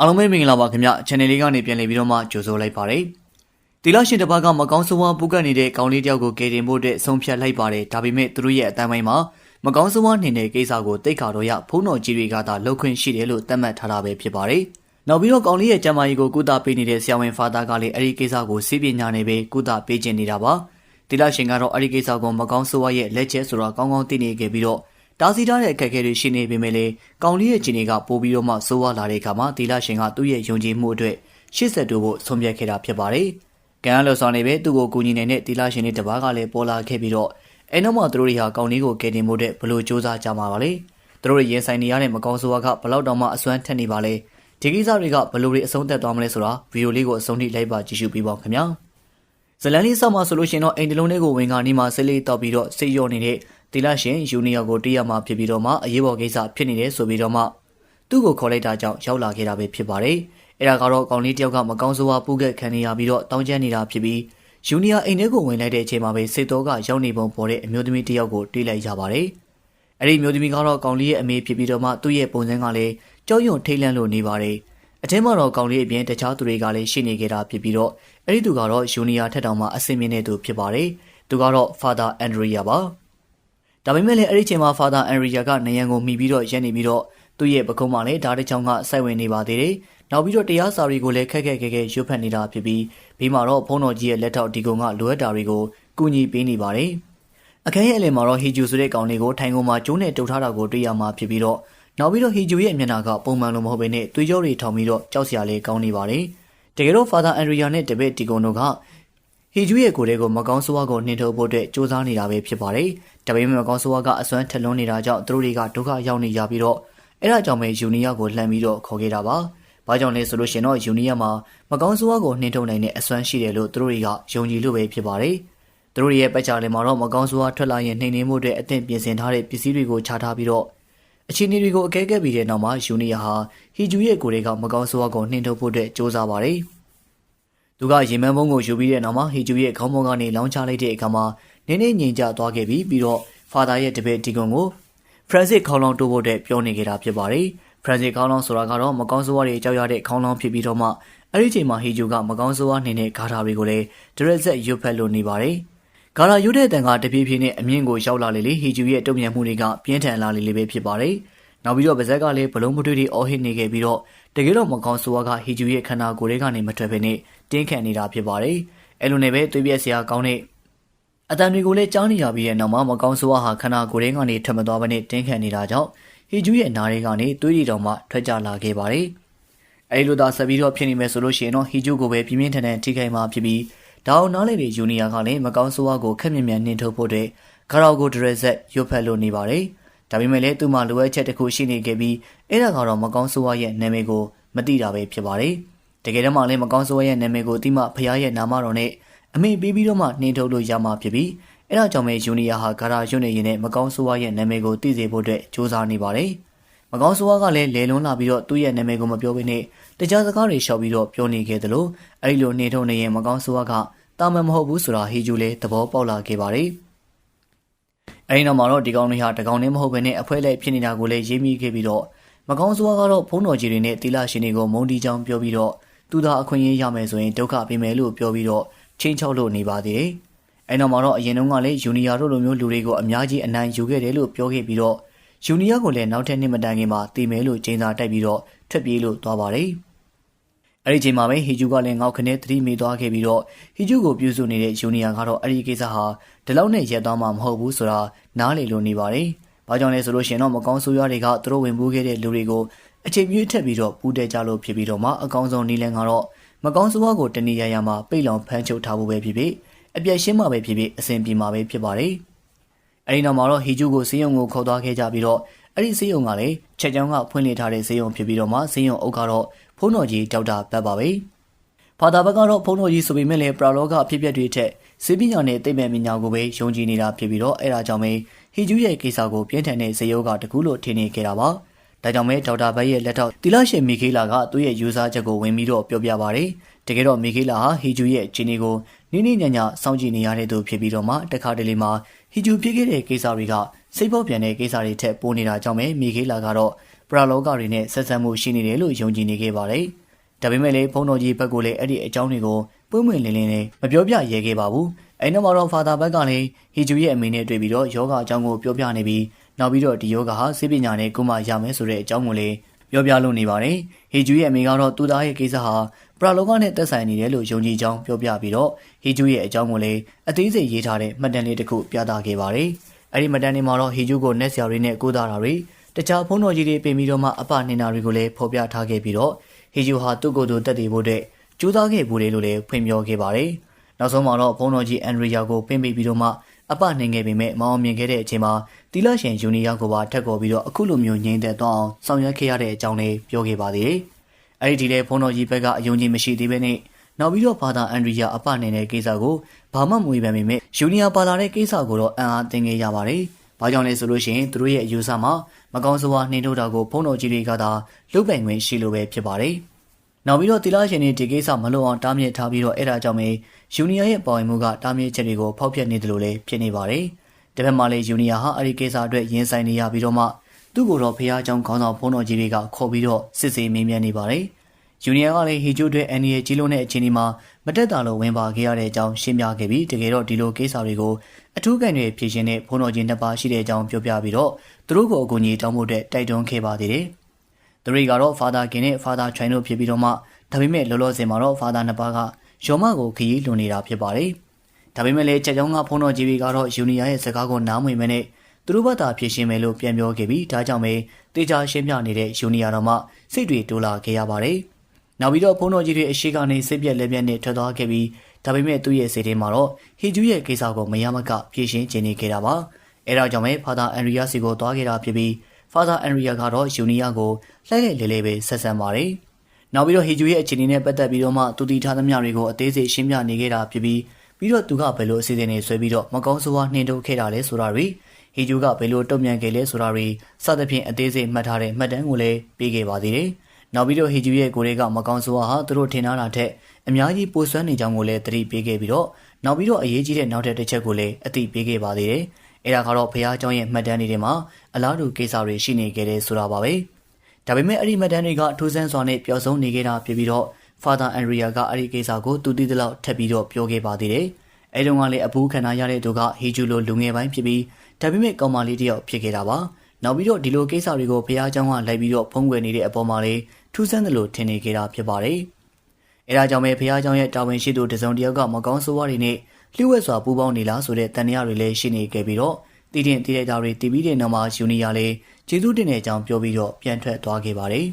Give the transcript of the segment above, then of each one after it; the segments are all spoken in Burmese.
အားလုံးပဲမင်္ဂလာပါခင်ဗျ channel လေးကနေပြန်လည်ပြီးတော့မှကြိုဆိုလိုက်ပါတယ်တီလာရှင်တစ်ပါးကမကောင်းဆိုးဝါးပူကတ်နေတဲ့ကောင်လေးတယောက်ကိုကယ်တင်ဖို့အတွက်ဆုံးဖြတ်လိုက်ပါတယ်ဒါပေမဲ့သူတို့ရဲ့အတန်းပိုင်းမှာမကောင်းဆိုးဝါးနေတဲ့ကိစ္စကိုတိတ်ခါတော့ရဖုံးတော်ကြီးတွေကသာလှုပ်ခွင့်ရှိတယ်လို့သတ်မှတ်ထားတာပဲဖြစ်ပါတယ်နောက်ပြီးတော့ကောင်လေးရဲ့ကျမ်းမာရေးကိုကုသပေးနေတဲ့ဆရာဝန်ဖာသာကလည်းအဲ့ဒီကိစ္စကိုစီးပညာနေပဲကုသပေးခြင်းနေတာပါတီလာရှင်ကတော့အဲ့ဒီကိစ္စကိုမကောင်းဆိုးဝါးရဲ့လက်ချက်ဆိုတော့ကောင်းကောင်းသိနေခဲ့ပြီးတော့ တားစီထားတဲ့အခက်အခဲတွေရှိနေပေမဲ့လည်းကောင်လေးရဲ့ခြေနေကပိုပြီးတော့မှဆိုးဝါးလာတဲ့အခါမှာတီလာရှင်ကသူ့ရဲ့ယုံကြည်မှုအတွက်ရှေ့ဆက်တိုးဖို့ဆုံးဖြတ်ခဲ့တာဖြစ်ပါတယ်။ကံအလောဆောင်နေပဲသူ့ကိုကူညီနေတဲ့တီလာရှင်တွေတပားကလည်းပေါ်လာခဲ့ပြီးတော့အဲနောက်မှသူတို့တွေဟာကောင်လေးကိုကယ်တင်ဖို့အတွက်ဘလို့စူးစမ်းကြမှာပါလေ။သူတို့ရဲ့ရင်ဆိုင်နေရတဲ့မကောင်းဆိုးဝါးကဘလောက်တောင်မှအစွမ်းထက်နေပါလေ။ဒီကိစ္စတွေကဘလို့တွေအဆုံးသက်သွားမလဲဆိုတာဗီဒီယိုလေးကိုအဆုံးထိလိုက်ပါကြည့်ရှုပေးပါခင်ဗျာ။ဇလန်လေးဆောက်မှာဆိုလို့ရှိရင်တော့အိမ်တလုံးလေးကိုဝင်ကနေမှဆေးလေးတောက်ပြီးတော့စိတ်ရော့နေတဲ့ တီလာရှင်ယူနီယာကိုတေးရမှာဖြစ်ပြီးတော့မှအရေးပေါ်ကိစ္စဖြစ်နေတယ်ဆိုပြီးတော့မှသူ့ကိုခေါ်လိုက်တာကြောင့်ရောက်လာခဲ့တာပဲဖြစ်ပါတယ်။အဲ့ဒါကတော့ကောင်လေးတယောက်ကမကောင်းဆိုးဝါးပူးကက်ခံနေရပြီးတော့တောင်းကျမ်းနေတာဖြစ်ပြီးယူနီယာအိမ်ထဲကိုဝင်လိုက်တဲ့အချိန်မှာပဲစေတောကရောက်နေပုံပေါ်တဲ့အမျိုးသမီးတယောက်ကိုတွေးလိုက်ကြပါတယ်။အဲ့ဒီမျိုးသမီးကတော့ကောင်လေးရဲ့အမေဖြစ်ပြီးတော့မှသူ့ရဲ့ပုံစံကလည်းကြောက်ရွံ့ထိတ်လန့်လို့နေပါတယ်။အထက်မှာတော့ကောင်လေးအပြင်တခြားသူတွေကလည်းရှိနေကြတာဖြစ်ပြီးတော့အဲ့ဒီသူကတော့ယူနီယာထက်တောင်မှအဆင်မြင့်တဲ့သူဖြစ်ပါတယ်။သူကတော့ Father Andrea ပါ။ ဒါပေမဲ့လည်းအဲ့ဒီချိန်မှာ Father Andrea ကနေရန်ကိုမှီပြီးတော့ရက်နေပြီးတော့သူ့ရဲ့ပကုံးမှာလည်းဓာတ်တစ်ချောင်းကစိုက်ဝင်နေပါသေးတယ်။နောက်ပြီးတော့တရားစာတွေကိုလည်းခက်ခက်ခဲခဲရွတ်ဖတ်နေတာဖြစ်ပြီးဘေးမှာတော့ဖုန်းတော်ကြီးရဲ့လက်ထောက်ဒီကုံကလိုအပ်တာတွေကိုကူညီပေးနေပါတယ်။အခန်းရဲ့အလယ်မှာတော့ဟီဂျူဆိုတဲ့ကောင်လေးကိုထိုင်ကုန်မှာကျိုးနဲ့တုပ်ထားတာကိုတွေ့ရမှာဖြစ်ပြီးတော့နောက်ပြီးတော့ဟီဂျူရဲ့မျက်နှာကပုံမှန်လိုမဟုတ်ဘဲနဲ့သွေးကြောတွေထောင်ပြီးတော့ကြောက်စရာလေးကောင်းနေပါတယ်။တကယ်တော့ Father Andrea နဲ့တပည့်ဒီကုံတို့က ဟီဂျူရဲ့ကိုယ်လေးကိုမကောင်းဆိုးဝါးကိုနှင်ထုတ်ဖို့အတွက်စူးစမ်းနေတာပဲဖြစ်ပါတယ်။ဒါပေမဲ့မကောင်းဆိုးဝါးကအစွမ်းထက်လွန်းနေတာကြောင့်သူတို့တွေကဒုက္ခရောက်နေကြပြီးတော့အဲ့ဒါကြောင့်ပဲယူနီယာကိုလှမ်းပြီးတော့ခေါ်ခဲ့တာပါ။ဘာကြောင့်လဲဆိုလို့ရှင်တော့ယူနီယာမှာမကောင်းဆိုးဝါးကိုနှင်ထုတ်နိုင်တဲ့အစွမ်းရှိတယ်လို့သူတို့တွေကယုံကြည်လို့ပဲဖြစ်ပါတယ်။သူတို့ရဲ့ပတ်ချာလင်မှာတော့မကောင်းဆိုးဝါးထွက်လာရင်နှိမ်နှင်းမှုအတွက်အသင့်ပြင်ဆင်ထားတဲ့ပစ္စည်းတွေကိုချထားပြီးတော့အခြေအနေတွေကိုအကဲကဲပြီးတဲ့နောက်မှာယူနီယာဟာဟီဂျူရဲ့ကိုယ်တွေကမကောင်းဆိုးဝါးကိုနှင်ထုတ်ဖို့အတွက်စ조사ပါတယ်။ သူကရင်မန်းဘုံကိုယူပြီးတဲ့နောက်မှာဟီဂျူရဲ့ခေါင်းပုံကနေလောင်းချလိုက်တဲ့အခါမှာနင်းနေငြိမ်ကျသွားခဲ့ပြီးပြီးတော့ဖာသာရဲ့တပည့်ဒီကွန်ကိုဖရန်စစ်ခေါင်းလောင်းတိုးဖို့တဲ့ပြောနေကြတာဖြစ်ပါတယ်။ဖရန်စစ်ခေါင်းလောင်းဆိုတာကတော့မကောင်းဆိုးဝါးတွေကြောက်ရတဲ့ခေါင်းလောင်းဖြစ်ပြီးတော့မှအဲ့ဒီချိန်မှာဟီဂျူကမကောင်းဆိုးဝါးနေနဲ့ဂါထာတွေကိုလည်းဒရက်ဆက်ရွတ်ဖက်လို့နေပါတယ်။ဂါထာရွတ်တဲ့တန်ကတပြေးပြေးနဲ့အမြင့်ကိုရောက်လာလေလေဟီဂျူရဲ့တုံ့ပြန်မှုတွေကပြင်းထန်လာလေလေပဲဖြစ်ပါတယ်။နောက်ပြီးတော့ဗဇက်ကလည်းဘလုံးမတွေ့တွေအော်ဟစ်နေခဲ့ပြီးတော့ တကယ်တော့မကောင်းဆိုးဝါးကဟီဂျူရဲ့ခန္ဓာကိုယ်တွေကနေမထွက်ဘဲနဲ့တင်းခံနေတာဖြစ်ပါတယ်။အဲလိုနဲ့ပဲသွေးပြက်စရာကောင်းတဲ့အတန်တွေကိုလည်းကြားနေရပြီးတဲ့နောက်မှာမကောင်းဆိုးဝါးဟာခန္ဓာကိုယ်တွေကနေထွက်မသွားဘဲနဲ့တင်းခံနေတာကြောင့်ဟီဂျူရဲ့နားတွေကနေသွေးရည်တော်မှထွက်ကြလာခဲ့ပါတယ်။အဲဒီလိုသာဆက်ပြီးတော့ဖြစ်နေမယ်ဆိုလို့ရှိရင်တော့ဟီဂျူကိုပဲပြင်းပြင်းထန်ထန်ထိခိုက်မှာဖြစ်ပြီးဒါအောင်နားလေတဲ့ယူနီယာကလည်းမကောင်းဆိုးဝါးကိုခက်မြင်မြန်နှင်ထုတ်ဖို့အတွက်ဂါရောကိုဒရက်ဆက်ရွတ်ဖက်လို့နေပါတယ်။ ဒါပေမဲ့လည်းသူ့မှာလိုအပ်ချက်တစ်ခုရှိနေခဲ့ပြီးအဲ့ဒါကတော့မကောင်းဆိုးဝါးရဲ့နာမည်ကိုမသိတာပဲဖြစ်ပါတယ်။တကယ်တမ်းမှလည်းမကောင်းဆိုးဝါးရဲ့နာမည်ကိုသိမှဖရားရဲ့နာမတော်နဲ့အမေပြီးပြီးတော့မှနှင်ထုတ်လို့ရမှာဖြစ်ပြီးအဲ့ဒါကြောင့်ပဲယူနီယာဟာဂါရာရွနေရင်နဲ့မကောင်းဆိုးဝါးရဲ့နာမည်ကိုသိစေဖို့အတွက်စူးစမ်းနေပါတယ်။မကောင်းဆိုးဝါးကလည်းလေလွန်းလာပြီးတော့သူ့ရဲ့နာမည်ကိုမပြောဘဲနဲ့တခြားစကားတွေရှောက်ပြီးတော့ပြောနေခဲ့သလိုအဲ့ဒီလိုနှင်ထုတ်နေရင်မကောင်းဆိုးဝါးကတာမန်မဟုတ်ဘူးဆိုတာဟီဂျူလည်းသဘောပေါက်လာခဲ့ပါတယ်။ အဲဒီနောက်မှာတော့ဒီကောင်တွေဟာတကောင်နဲ့မဟုတ်ဘဲနဲ့အဖွဲလိုက်ဖြစ်နေတာကိုလည်းရေးမိခဲ့ပြီးတော့မကောင်းဆိုးဝါးကတော့ဖုန်းတော်ကြီးတွေနဲ့တီလာရှင်တွေကိုမုံတီချောင်းပြောပြီးတော့သူသာအခွင့်အရေးရမယ်ဆိုရင်ဒုက္ခပေးမယ်လို့ပြောပြီးတော့ချင်းချောက်လို့နေပါသေးတယ်။အဲနောက်မှာတော့အရင်တုန်းကလည်းယူနီယာတို့လိုမျိုးလူတွေကိုအများကြီးအနိုင်ယူခဲ့တယ်လို့ပြောခဲ့ပြီးတော့ယူနီယာကိုလည်းနောက်ထပ်နှစ်မတိုင်ခင်မှာတည်မယ်လို့ကျင်းစာတိုက်ပြီးတော့ထွက်ပြေးလို့သွားပါတယ်။ အဲဒီချိန်မှာပဲဟီဂျူကလည်းငေါက်ခနဲ့သတိမေးသွားခဲ့ပြီးတော့ဟီဂျူကိုပြုစုနေတဲ့ယူနီယာကတော့အဲဒီကိစ္စဟာဒီလောက်နဲ့ရက်သွားမှာမဟုတ်ဘူးဆိုတာနားလေလို့နေပါတယ်။ဘာကြောင့်လဲဆိုလို့ရှိရင်တော့မကောင်းဆိုးရွားတွေကသူတို့ဝင်ပူးခဲ့တဲ့လူတွေကိုအချိန်ပြည့်ထက်ပြီးတော့ပူးတဲကြလို့ဖြစ်ပြီးတော့မှအကောင်းဆုံးနီးလန်းကတော့မကောင်းဆိုးဝါးကိုတနည်းရရမှာပိတ်လောင်ဖမ်းချုပ်ထားဖို့ပဲဖြစ်ဖြစ်အပြည့်ရှင်းမှာပဲဖြစ်ဖြစ်အဆင်ပြေမှာပဲဖြစ်ပါတယ်။အဲဒီနောက်မှာတော့ဟီဂျူကိုစေယုံကိုခေါ်သွားခဲ့ကြပြီးတော့အဲ့ဒီစေယုံကလည်းချက်ချောင်းကဖွင့်လှစ်ထားတဲ့စေယုံဖြစ်ပြီးတော့မှစေယုံအုပ်ကတော့ ဖုန်းတော်ကြီးဒေါက်တာဘတ်ပါပဲ။ဖာသာဘက်ကတော့ဖုန်းတော်ကြီးဆိုပေမဲ့လည်းပရာလောကအဖြစ်ပြက်တွေထက်စေပညာနဲ့သိပ္ပံပညာကိုပဲယုံကြည်နေတာဖြစ်ပြီးတော့အဲ့ဒါကြောင့်ပဲဟီဂျူရဲ့ကိစ္စကိုပြင်းထန်တဲ့ဇေယောကတကူလို့ထင်နေခဲ့တာပါ။ဒါကြောင့်ပဲဒေါက်တာဘတ်ရဲ့လက်ထောက်တီလာရှင်မီခေလာကသူ့ရဲ့ယူဆချက်ကိုဝင်ပြီးတော့ပြောပြပါရတယ်။တကယ်တော့မီခေလာဟာဟီဂျူရဲ့ဂျင်းနီကိုနိနိညာညာစောင့်ကြည့်နေရတဲ့သူဖြစ်ပြီးတော့မှတခါတလေမှာဟီဂျူဖြစ်ခဲ့တဲ့ကိစ္စတွေကစိတ်ပေါက်ပြန်တဲ့ကိစ္စတွေထက်ပိုနေတာကြောင့်ပဲမီခေလာကတော့ ပရာလောကတွေနဲ့ဆက်ဆံမှုရှိနေတယ်လို့ယုံကြည်နေခဲ့ပါတယ်။ဒါပေမဲ့လည်းဘုန်းတော်ကြီးဘက်ကလည်းအဲ့ဒီအကြောင်းတွေကိုပွင့်ပွင့်လင်းလင်းနဲ့မပြောပြရဲခဲ့ပါဘူး။အဲ့နောက်မှာတော့ဖာသာဘက်ကလည်းဟီဂျူရဲ့အမေနဲ့တွေ့ပြီးတော့ယောဂအကြောင်းကိုပြောပြနေပြီးနောက်ပြီးတော့ဒီယောဂဟာစိပညာနဲ့ကုမရမယ်ဆိုတဲ့အကြောင်းကိုလည်းပြောပြလို့နေပါတယ်။ဟီဂျူရဲ့အမေကတော့သူ့သားရဲ့ကိစ္စဟာပရာလောကနဲ့သက်ဆိုင်နေတယ်လို့ယုံကြည်ကြောင်းပြောပြပြီးတော့ဟီဂျူရဲ့အကြောင်းကိုလည်းအသေးစိတ်ရေးထားတဲ့မှတ်တမ်းလေးတစ်ခုပြသခဲ့ပါတယ်။အဲ့ဒီမှတ်တမ်းတွေမှာတော့ဟီဂျူကိုနက်ဆရာတွေနဲ့ကိုးသားတာတွေ တခြားဖုန်းတော်ကြီးတွေပြင်ပြီးတော့မှအပနှင်တာတွေကိုလည်းဖော်ပြထားခဲ့ပြီးတော့ဟီဂျူဟာသူ့ကိုယ်သူတက်တည်ဖို့အတွက်ကြိုးစားခဲ့ဘူးလေလို့လည်းဖွင့်ပြောခဲ့ပါတယ်။နောက်ဆုံးမှာတော့ဖုန်းတော်ကြီးအန်ဒရီယာကိုပင့်ပေးပြီးတော့မှအပနှင်ခဲ့ပေမဲ့မအောင်မြင်ခဲ့တဲ့အချိန်မှာတီလာရှင်ယူနီယာကိုပါထက်ခေါ်ပြီးတော့အခုလိုမျိုးငြိမ်သက်သွားအောင်ဆောင်ရွက်ခဲ့ရတဲ့အကြောင်းလေးပြောခဲ့ပါသေးတယ်။အဲဒီဒီလေဖုန်းတော်ကြီးဘက်ကအယုံကြည်မရှိသေးဘဲနဲ့နောက်ပြီးတော့ဖာသာအန်ဒရီယာအပနှင်တဲ့ကိစ္စကိုဘာမှမဝေဖန်ပေမဲ့ယူနီယာပါလာတဲ့ကိစ္စကိုတော့အံ့အားသင်ခဲ့ရပါတယ်။ဘာကြောင့်လဲဆိုလို့ရှိရင်သူတို့ရဲ့အယူဆမှာ မကောင်းစွာနှိမ်ထုတ်တာကိုဖုန်းတော်ကြီးတွေကသာလုတ်ပိုင်ခွင့်ရှိလို့ပဲဖြစ်ပါတယ်။နောက်ပြီးတော့တီလာရှင်တွေဒီကိစ္စမလုပ်အောင်တားမြစ်ထားပြီးတော့အဲ့ဒါကြောင့်ပဲယူနီယာရဲ့ပါဝင်မှုကတားမြစ်ချက်တွေကိုဖောက်ဖျက်နေတယ်လို့လည်းဖြစ်နေပါတယ်။တပတ်မှလည်းယူနီယာဟာအဲ့ဒီကိစ္စအတွက်ရင်ဆိုင်နေရပြီးတော့မှသူ့ကိုတော့ဖះเจ้าခေါင်းဆောင်ဖုန်းတော်ကြီးတွေကခေါ်ပြီးတော့စစ်ဆေးမေးမြန်းနေပါတယ်။ယူနီယာကလည်းဟီဂျိုအတွက်အန်နီရဲ့ကြီးလုံးတဲ့အခြေအနေမှာမတက်တာလို့ဝင်ပါခဲ့ရတဲ့အကြောင်းရှင်းပြခဲ့ပြီးတကယ်တော့ဒီလိုကိစ္စတွေကိုအထူးကန်တွေဖြေရှင်းတဲ့ဖုန်းတော်ကြီးနှစ်ပါးရှိတဲ့အကြောင်းပြောပြပြီးတော့ သူတို့ကိုအကူအညီတောင်းဖို့အတွက်တိုက်တွန်းခဲ့ပါသေးတယ်။သူတွေကတော့ Father Kin နဲ့ Father Choi တို့ဖြစ်ပြီးတော့မှဒါပေမဲ့လောလောဆယ်မှာတော့ Father နှစ်ပါးကယောမကိုခရီးလွန်နေတာဖြစ်ပါတယ်။ဒါပေမဲ့လည်းချက်ချောင်းကဖုန်းတော်ကြီးတွေကတော့ယူနီယာရဲ့စကားကိုနားမဝင်မနဲ့သူတို့ဘက်ကဖြေရှင်းမယ်လို့ပြန်ပြောခဲ့ပြီးဒါကြောင့်ပဲတေချာရှင်းပြနေတဲ့ယူနီယာတော်မှစိတ်တွေတိုးလာခဲ့ရပါတယ်။နောက်ပြီးတော့ဖုန်းတော်ကြီးတွေအရှိကနေစိတ်ပြက်လက်ပြက်နဲ့ထွက်သွားခဲ့ပြီးဒါပေမဲ့သူ့ရဲ့စိတ်ထဲမှာတော့ဟီဂျူးရဲ့ကိစ္စကိုမရမကဖြေရှင်းခြင်းနေခဲ့တာပါ။ အဲဒါကြောင့်ပဲဖာသာအန်ရီယာစီကိုသွားခဲ့တာဖြစ်ပြီးဖာသာအန်ရီယာကတော့ယူနီယာကိုလှည့်လှည့်လေးလေးပဲဆက်ဆံပါတယ်။နောက်ပြီးတော့ဟီဂျူရဲ့အခြေအနေနဲ့ပတ်သက်ပြီးတော့မှသူတီထားသမျှတွေကိုအသေးစိတ်ရှင်းပြနေခဲ့တာဖြစ်ပြီးပြီးတော့သူကဘယ်လိုအစီအစဉ်တွေဆွဲပြီးတော့မကောင်းဆိုးဝါးနှင်ထုတ်ခဲ့တာလဲဆိုတာတွေဟီဂျူကဘယ်လိုတုံ့ပြန်ခဲ့လဲဆိုတာတွေစသဖြင့်အသေးစိတ်မှတ်ထားတဲ့မှတ်တမ်းကိုလည်းပေးခဲ့ပါသေးတယ်။နောက်ပြီးတော့ဟီဂျူရဲ့ကိုယ်တွေကမကောင်းဆိုးဝါးဟာသူတို့ထင်ထားတာထက်အများကြီးပိုဆွမ်းနေကြောင်းကိုလည်းသတိပေးခဲ့ပြီးတော့နောက်ပြီးတော့အရေးကြီးတဲ့နောက်ထပ်တစ်ချက်ကိုလည်းအသိပေးခဲ့ပါသေးတယ်။ အဲဒါကတော့ဘုရားကျောင်းရဲ့မှတ်တမ်းတွေထဲမှာအလားတူကိစ္စတွေရှိနေခဲ့တယ်ဆိုတာပါပဲ။ဒါပေမဲ့အဲ့ဒီမှတ်တမ်းတွေကထူးဆန်းစွာနဲ့ပျော်ဆုံးနေခဲ့တာဖြစ်ပြီးတော့ Father Andrea ကအဲ့ဒီကိစ္စကိုသူတည်တဲ့လောက်ထပ်ပြီးတော့ပြောခဲ့ပါသေးတယ်။အဲတုန်းကလည်းအပူးခံရတဲ့သူကဟီဂျူလိုလူငယ်ပိုင်းဖြစ်ပြီးဒါပေမဲ့ကောင်မလေးတယောက်ဖြစ်ခဲ့တာပါ။နောက်ပြီးတော့ဒီလိုကိစ္စတွေကိုဘုရားကျောင်းကလိုက်ပြီးတော့ဖုံးကွယ်နေတဲ့အပေါ်မှာလေထူးဆန်းတယ်လို့ထင်နေကြတာဖြစ်ပါတယ်။အဲဒါကြောင့်ပဲဘုရားကျောင်းရဲ့တာဝန်ရှိသူတစုံတယောက်ကမကောင်းဆိုးဝါးတွေနဲ့ လျှို့ဝှက်စွာပူးပေါင်းနေလားဆိုတဲ့တန်တရားတွေလည်းရှိနေခဲ့ပြီးတော့တည်တင်တည်တဲ့တာတွေတည်ပြီးတဲ့နောက်မှာယူနီယာလည်းကျေးဇူးတင်တဲ့အကြောင်းပြောပြီးတော့ပြန်ထွက်သွားခဲ့ပါတယ်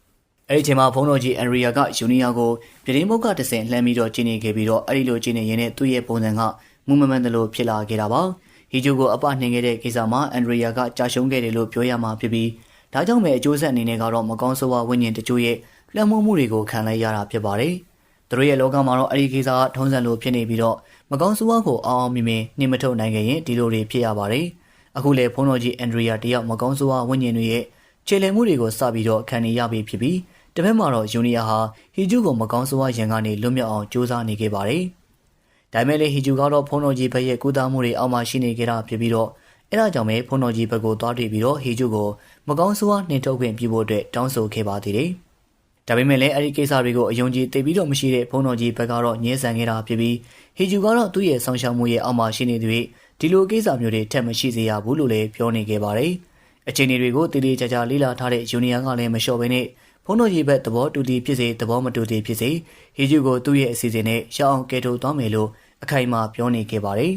။အဲဒီချိန်မှာဖုန်းတော်ကြီးအန်ရီယာကယူနီယာကိုပြည်ရင်းဘုတ်ကတဆင်လှမ်းပြီးတော့ကျင်းနေခဲ့ပြီးတော့အဲဒီလိုကျင်းနေရင်းနဲ့သူ့ရဲ့ပုံစံကမူမမှန်တယ်လို့ဖြစ်လာခဲ့တာပါ။ဟီဂျူကိုအပနှင်ခဲ့တဲ့ကိစ္စမှာအန်ရီယာကကြာရှုံးခဲ့တယ်လို့ပြောရမှာဖြစ်ပြီးဒါကြောင့်ပဲအကျိုးဆက်အနေနဲ့ကတော့မကောင်းဆိုးဝါးဝိညာဉ်တချို့ရဲ့လွှမ်းမိုးမှုတွေကိုခံလိုက်ရတာဖြစ်ပါတယ်။ သူတို့ရဲ့လောကမှာတော့အဲဒီကိစ္စကထုံးစံလိုဖြစ်နေပြီးတော့မကောင်းဆိုးဝါးကိုအောင်အောင်မြင်မြင်နှိမထုတ်နိုင်ခဲ့ရင်ဒီလိုတွေဖြစ်ရပါတယ်။အခုလေဖုန်းတော်ကြီးအန်ဒရီယာတယောက်မကောင်းဆိုးဝါးဝိညာဉ်တွေရဲ့ခြေလှယ်မှုတွေကိုစပြီးတော့ခံနေရပြီဖြစ်ပြီးတပတ်မှာတော့ယူနီယာဟာဟီဂျူကိုမကောင်းဆိုးဝါးရန်ကနေလွတ်မြောက်အောင်ကြိုးစားနေခဲ့ပါတယ်။ဒါပေမဲ့လေဟီဂျူကတော့ဖုန်းတော်ကြီးဘက်ရဲ့ကုသမှုတွေအောက်မှာရှိနေကြတာဖြစ်ပြီးတော့အဲဒါကြောင့်ပဲဖုန်းတော်ကြီးဘက်ကိုသွားတွေ့ပြီးတော့ဟီဂျူကိုမကောင်းဆိုးဝါးနှင်ထုတ်ခွင့်ပြုဖို့အတွက်တောင်းဆိုခဲ့ပါသေးတယ်။ ဒါပေမဲ့လည်းအဲဒီကိစ္စတွေကိုအယုံကြည်သိပြီးတော့မရှိတဲ့ဖုန်းတော်ကြီးဘက်ကတော့ညှင်းဆန်ခဲ့တာဖြစ်ပြီးဟီဂျူကတော့သူ့ရဲ့ဆောင်ရှောက်မှုရဲ့အောက်မှာရှိနေသူတွေဒီလိုကိစ္စမျိုးတွေထက်မရှိစေရဘူးလို့လည်းပြောနေခဲ့ပါတယ်။အခြေအနေတွေကိုတည်တည်ကြကြလေ့လာထားတဲ့ယူနီယံကလည်းမလျှော့ဘဲနဲ့ဖုန်းတော်ကြီးဘက်သဘောတူတီဖြစ်စေသဘောမတူတီဖြစ်စေဟီဂျူကိုသူ့ရဲ့အစီအစဉ်နဲ့ရှောင်းအောင်ကဲထုတ်သွားမယ်လို့အခိုင်အမာပြောနေခဲ့ပါတယ်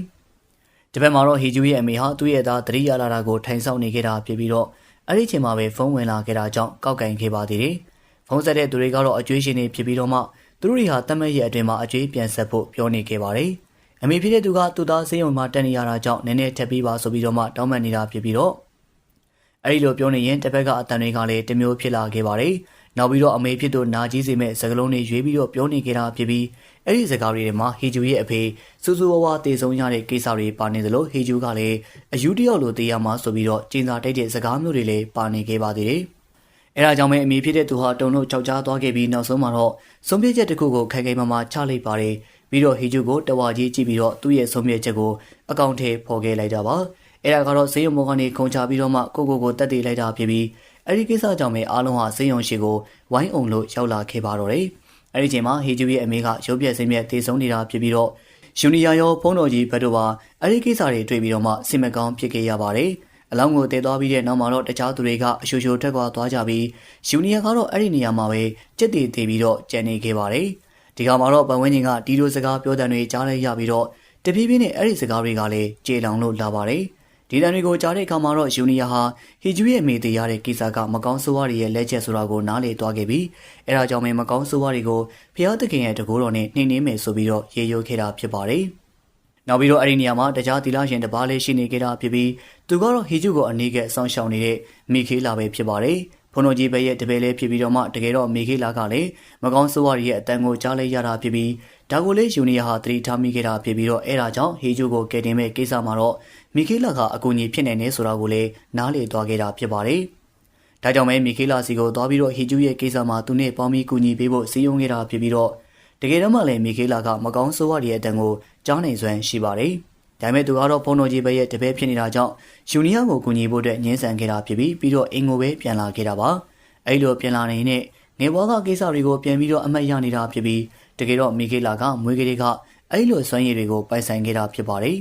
။ဒီဘက်မှာတော့ဟီဂျူရဲ့အမေဟာသူ့ရဲ့သားတတိယလာတာကိုထိုင်ဆောင်နေခဲ့တာဖြစ်ပြီးတော့အဲ့ဒီချိန်မှာပဲဖုန်းဝင်လာခဲ့တာကြောင့်ကောက်ကင်ခဲ့ပါသေးတယ်။ ဖုန်းဆက်တဲ့သူတွေကတော့အကျွေးရှင်တွေဖြစ်ပြီးတော့မှသူတို့တွေဟာတတ်မဲ့ရဲ့အတွင်မှာအကျွေးပြန်ဆက်ဖို့ပြောနေခဲ့ပါတယ်။အမေဖြစ်တဲ့သူကသူ့သားစေးရုံမှာတက်နေရတာကြောင့်နည်းနည်းထပ်ပြီးပါဆိုပြီးတော့မှတောင်းပန်နေတာဖြစ်ပြီးတော့အဲ့ဒီလိုပြောနေရင်တစ်ဖက်ကအတန်တွေကလည်းတမျိုးဖြစ်လာခဲ့ပါတယ်။နောက်ပြီးတော့အမေဖြစ်သူနာကြီးစေမဲ့စကလုံးတွေရွေးပြီးတော့ပြောနေကြတာဖြစ်ပြီးအဲ့ဒီစကားတွေထဲမှာဟီဂျူရဲ့အဖေစူးစူးဝါးဝါတည်ဆုံးရတဲ့ကိစ္စတွေပါနေသလိုဟီဂျူကလည်းအယူတယောက်လိုတည်ရမှာဆိုပြီးတော့ကျင်းစာတိုက်တဲ့စကားမျိုးတွေလည်းပါနေခဲ့ပါသေးတယ်။ အဲဒါကြောင့်ပဲအမေဖြစ်တဲ့သူဟာတုံလို့ကြောက်ကြားသွားခဲ့ပြီးနောက်ဆုံးမှာတော့ဆုံးဖြတ်ချက်တစ်ခုကိုခိုင်ခိုင်မာမာချလိုက်ပါတယ်။ပြီးတော့ဟီဂျူကိုတဝါကြီးကြည့်ပြီးတော့သူ့ရဲ့ဆုံးဖြတ်ချက်ကိုအကောင့်ထဲဖော်ခဲ့လိုက်တာပါ။အဲဒါကတော့ဈေးရုံပေါ်ကနေခုံချပြီးတော့မှကိုကိုကိုတက်တည်လိုက်တာဖြစ်ပြီးအဲ့ဒီကိစ္စကြောင့်ပဲအားလုံးဟာစိတ်ယုံရှိကိုဝိုင်းအောင်လို့ရောက်လာခဲ့ပါတော့တယ်အဲ့ဒီချိန်မှာဟီဂျူရဲ့အမေကရုပ်ပြက်စင်းပြက်တည်ဆုံးနေတာဖြစ်ပြီးတော့ယူနီယာရောဖုန်းတော်ကြီးဘတ်တို့ပါအဲ့ဒီကိစ္စတွေတွေ့ပြီးတော့မှစိတ်မကောင်းဖြစ်ခဲ့ရပါတယ် အလောင်းကိုတည်သွားပြီးတဲ့နောက်မှာတော့တခြားသူတွေကအရှူရှူထက်ခွာသွားကြပြီးယူနီယာကတော့အဲ့ဒီနေရာမှာပဲကြက်တည်တည်ပြီးတော့ကြံနေခဲ့ပါတယ်ဒီကမှာတော့ပတ်ဝန်းကျင်ကဒီလိုစကားပြောတဲ့တွေကြားလိုက်ရပြီးတော့တပြေးပြေးနဲ့အဲ့ဒီစကားတွေကလည်းကြေလောင်လို့လာပါတယ်ဒီတန်တွေကိုကြားတဲ့အခါမှာတော့ယူနီယာဟာဟီဂျူရဲ့အမေတည်ရတဲ့ကိစ္စကမကောင်းဆိုးဝါးတွေရဲ့လက်ချက်ဆိုတာကိုနားလေသွားခဲ့ပြီးအဲဒါကြောင့်ပဲမကောင်းဆိုးဝါးတွေကိုဖျားသခင်ရဲ့တကူတော်နဲ့နှိမ်နှင်းမယ်ဆိုပြီးတော့ရေရိုးခဲ့တာဖြစ်ပါတယ်။ နောက်ပြီးတော့အဲ့ဒီနေရာမှာတခြားသီလရှင်တစ်ပါးလေးရှိနေခဲ့တာဖြစ်ပြီးသူကတော့ဟီဂျူကိုအနီးကပ်ဆောင်းရှောင်နေတဲ့မိခေးလာပဲဖြစ်ပါတယ်။ဖုန်တော်ကြီးဘဲရဲ့တပည့်လေးဖြစ်ပြီးတော့မှတကယ်တော့မိခေးလာကလည်းမကောင်းဆိုးဝါးတွေရဲ့အတန်ကိုကြားလိုက်ရတာဖြစ်ပြီးဒါကိုလေးယူနီယာဟာသတိထားမိခဲ့တာဖြစ်ပြီးတော့အဲဒါကြောင့်ဟီဂျူကိုကယ်တင်မဲ့ကိစ္စမှာတော့မီခေလာကအကူအညီဖြစ်နေနေဆိုတာကိုလည်းနားလေသွားခဲ့တာဖြစ်ပါတယ်။ဒါကြောင့်ပဲမီခေလာစီကိုသွားပြီးတော့ဟီဂျူရဲ့ကိစ္စမှာသူနဲ့ပေါင်းပြီးကူညီပေးဖို့စီယုံခဲ့တာဖြစ်ပြီးတော့ တကယ်တော့မှလည်းမီခေလာကမကောင်းဆိုးဝါးရဲ့အတန်ကိုကြားနိုင်စွမ်းရှိပါတယ်။ဒါပေမဲ့သူကတော့ဖုန်းတော်ကြီးပဲရဲ့တပည့်ဖြစ်နေတာကြောင့်ယူနီယာကိုကူညီဖို့အတွက်ညှင်းဆန်ခဲ့တာဖြစ်ပြီးပြီးတော့အင်ကိုပဲပြန်လာခဲ့တာပါ။အဲ့လိုပြန်လာနေတဲ့ငယ်ဘွားကကိစ္စတွေကိုပြန်ပြီးတော့အမှတ်ရနေတာဖြစ်ပြီးတကယ်တော့မီခေလာကမွေးကလေးကအဲ့လိုစွမ်းရည်တွေကိုပိုင်ဆိုင်ခဲ့တာဖြစ်ပါတယ်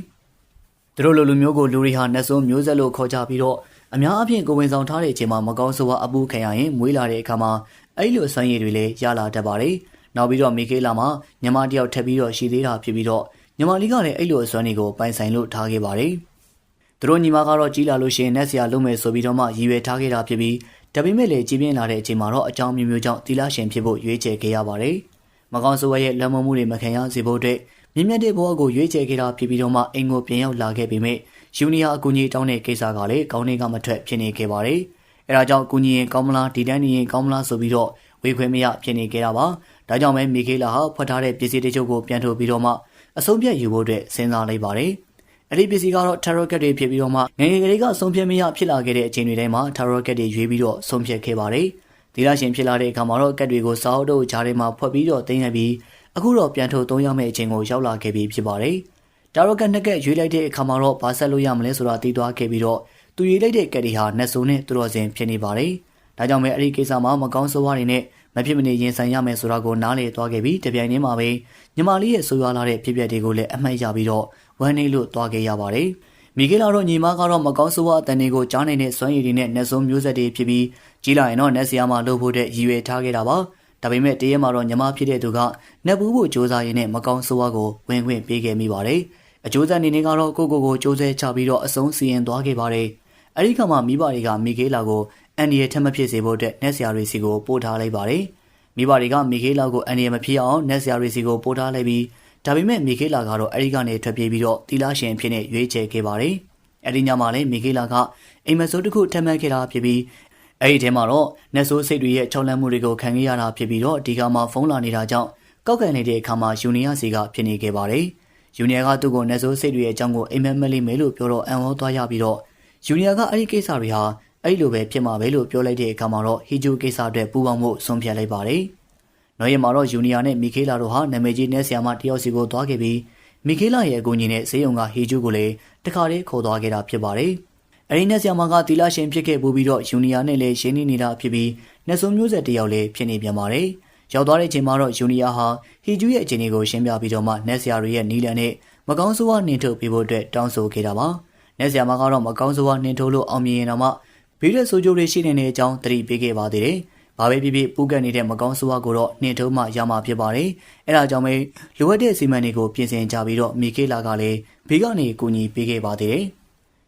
။သူတို့လိုလူမျိုးကိုလူတွေဟာနှက်စုံမျိုးဆက်လို့ခေါ်ကြပြီးတော့အများအပြားကိုဝင်ဆောင်ထားတဲ့အချိန်မှာမကောင်းဆိုးဝါအပူခံရရင်မွေးလာတဲ့အခါမှာအဲ့လိုဆွမ်းရည်တွေလည်းရလာတတ်ပါတယ်။ နောက်ပြီးတော့မီကေလာမှာညီမတယောက်ထပ်ပြီးတော့ရှိသေးတာဖြစ်ပြီးတော့ညီမလေးကလည်းအဲ့လိုအစွမ်းတွေကိုပိုင်ဆိုင်လို့ထားခဲ့ပါတယ်။သူတို့ညီမကတော့ကြီးလာလို့ရှိရင်နက်ဆရာလုံးမယ်ဆိုပြီးတော့မှရည်ရွယ်ထားခဲ့တာဖြစ်ပြီးဒါပေမဲ့လည်းကြီးပြင်းလာတဲ့အချိန်မှာတော့အကြောင်းမျိုးမျိုးကြောင့်တီလာရှင်ဖြစ်ဖို့ရွေးချယ်ခဲ့ရပါတယ်။မကောင်းဆိုးဝါရဲ့လက်မမှုတွေမခံရစေဖို့အတွက်မြင့်မြတ်တဲ့ဘဝကိုရွေးချယ်ခဲ့တာဖြစ်ပြီးတော့မှအင်ကိုပြန်ရောက်လာခဲ့ပေမဲ့ယူနီယာအကူအညီတောင်းတဲ့ကိစ္စကလည်းကောင်းနေကမထွက်ဖြစ်နေခဲ့ပါတယ်။အဲဒါကြောင့်ကူညီရင်ကောင်းမလားဒီတန်းနေရင်ကောင်းမလားဆိုပြီးတော့ဝေခွင့်မရဖြစ်နေခဲ့တာပါ။ ဒါကြောင့်ပဲမီခေလာဟာဖွက်ထားတဲ့ပစ္စည်းတချို့ကိုပြန်ထုတ်ပြီးတော့မှအဆုံးဖြတ်ယူဖို့အတွက်စဉ်းစားလိုက်ပါတယ်။အဲ့ဒီပစ္စည်းကတော့ tarot card တွေဖြစ်ပြီးတော့မှငငယ်ကလေးကဆုံးဖြတ်မရဖြစ်လာခဲ့တဲ့အချိန်တွေတိုင်းမှာ tarot card တွေရွေးပြီးတော့ဆုံးဖြတ်ခဲ့ပါတယ်။ဒီလရှင်ဖြစ်လာတဲ့အခါမှာတော့ကတ်တွေကိုစာအုပ်တို့ဂျားထဲမှာဖွက်ပြီးတော့တင်းရပြီးအခုတော့ပြန်ထုတ်သုံးရမယ့်အချိန်ကိုရောက်လာခဲ့ပြီဖြစ်ပါတယ်။တာရော့ကနှစ်ကက်ရွေးလိုက်တဲ့အခါမှာတော့ဘာဆက်လို့ရမလဲဆိုတာသိသွားခဲ့ပြီးတော့သူရွေးလိုက်တဲ့ကက်တွေဟာနှက်ဆိုးနဲ့သူတော်စင်ဖြစ်နေပါတယ်။ဒါကြောင့်ပဲအဲ့ဒီကိစ္စမှာမကောင်းဆိုးဝါးတွေနဲ့ မဖြစ်မနေရင်ဆိုင်ရမယ်ဆိုတာကိုနားလေသွားခဲ့ပြီးတပြိုင်တည်းမှာပဲညီမလေးရဲ့ဆိုးရွားလာတဲ့ဖြစ်ပျက်တွေကိုလည်းအမှတ်ရပြီးတော့ဝမ်းနေလို့သွားခဲ့ရပါတယ်။မီဂေလာတော့ညီမကတော့မကောင်းဆိုးဝါးအတန်တွေကိုကြားနေတဲ့စွမ်းရည်တွေနဲ့နှက်ဆိုးမျိုးဆက်တွေဖြစ်ပြီးကြီးလာရင်တော့နှက်ဆီယာမှာလှုပ်ဖို့တဲ့ရည်ရွယ်ထားခဲ့တာပါ။ဒါပေမဲ့တရက်မှာတော့ညီမဖြစ်တဲ့သူကနှက်ပူးဖို့စူးစမ်းရင်းနဲ့မကောင်းဆိုးဝါးကိုဝင်ခွင့်ပေးခဲ့မိပါတယ်။အကျိုးဆက်အနေနဲ့ကတော့ကိုကိုကိုစူးစဲချပြီးတော့အဆုံးစီရင်သွားခဲ့ပါတယ်။အဲဒီခါမှာမိဘတွေကမိခေးလာကို အန်ဒီရဲ့ထက်မဖြစ်စေဖို့အတွက်နှက်ဆရာတွေစီကိုပို့ထားလိုက်ပါတယ်။မိဘတွေကမိခေးလာကိုအန်ဒီရဲ့မဖြစ်အောင်နှက်ဆရာတွေစီကိုပို့ထားလိုက်ပြီးဒါပေမဲ့မိခေးလာကတော့အဲဒီကနေထွက်ပြေးပြီးတော့တီလာရှင်ဖြစ်နေရွေးချယ်ခဲ့ပါတယ်။အဲဒီညမှာလည်းမိခေးလာကအိမ်မဆိုးတစ်ခုထပ်မံခဲ့တာဖြစ်ပြီးအဲ့ဒီထဲမှာတော့နက်ဆိုးစိတ်တွေရဲ့ချောင်းလန့်မှုတွေကိုခံခဲ့ရတာဖြစ်ပြီးတော့ဒီကမှာဖုန်းလာနေတာကြောင့်ကောက်ကန်နေတဲ့အခါမှာယူနီယာစီကဖြစ်နေခဲ့ပါတယ်။ယူနီယာကသူ့ကိုနက်ဆိုးစိတ်တွေရဲ့အကြောင်းကိုအိမ်မက်မက်လေးမဲလို့ပြောတော့အံ့ဩသွားရပြီးတော့ယူနီယာကအဲ့ဒီကိစ္စတွေဟာ အဲ့လိုပဲဖြစ်မှာပဲလို့ပြောလိုက်တဲ့အခါမှာတော့ဟီဂျူကိစ္စအတွက်ပူးပေါင်းမှုဆုံးဖြတ်လိုက်ပါတယ်။နောက်ရက်မှာတော့ယူနီယာနဲ့မီခေလာတို့ဟာနာမည်ကြီးနဲ့ဆီယာမတယောက်စီကိုသွားခဲ့ပြီးမီခေလာရဲ့အကူအညီနဲ့ဈေးရုံကဟီဂျူကိုလည်းတခါတည်းခေါ်သွားခဲ့တာဖြစ်ပါတယ်။အရင်နဲ့ဆီယမာကတီလာရှင်ဖြစ်ခဲ့ပူပြီးတော့ယူနီယာနဲ့လည်းရင်းနှီးနေတာဖြစ်ပြီးနှစ်စုံမျိုးဆက်တယောက်လည်းဖြစ်နေပြန်ပါတယ်။ရောက်သွားတဲ့အချိန်မှာတော့ယူနီယာဟာဟီဂျူရဲ့အခြေအနေကိုရှင်းပြပြီးတော့မှနက်ဆီယာရီရဲ့နီလန်နဲ့မကောင်းဆိုးဝါးနှင်ထုတ်ပေးဖို့အတွက်တောင်းဆိုခဲ့တာပါ။နက်ဆီယာမာကတော့မကောင်းဆိုးဝါးနှင်ထုတ်လို့အောင်မြင်ရင်တော့မှ ဗီဒီယိုဆိုကြိုတွေရှိနေတဲ့အကြောင်းသတိပေးခဲ့ပါသေးတယ်။ဘာပဲဖြစ်ဖြစ်ပူကတ်နေတဲ့မကောင်းဆိုးဝါးကိုတော့နှင်ထုတ်မှရမှာဖြစ်ပါတယ်။အဲဒါကြောင့်ပဲလိုအပ်တဲ့စီမံတွေကိုပြင်ဆင်ကြပြီးတော့မီကေလာကလည်းဘေးကနေကူညီပေးခဲ့ပါသေးတယ်။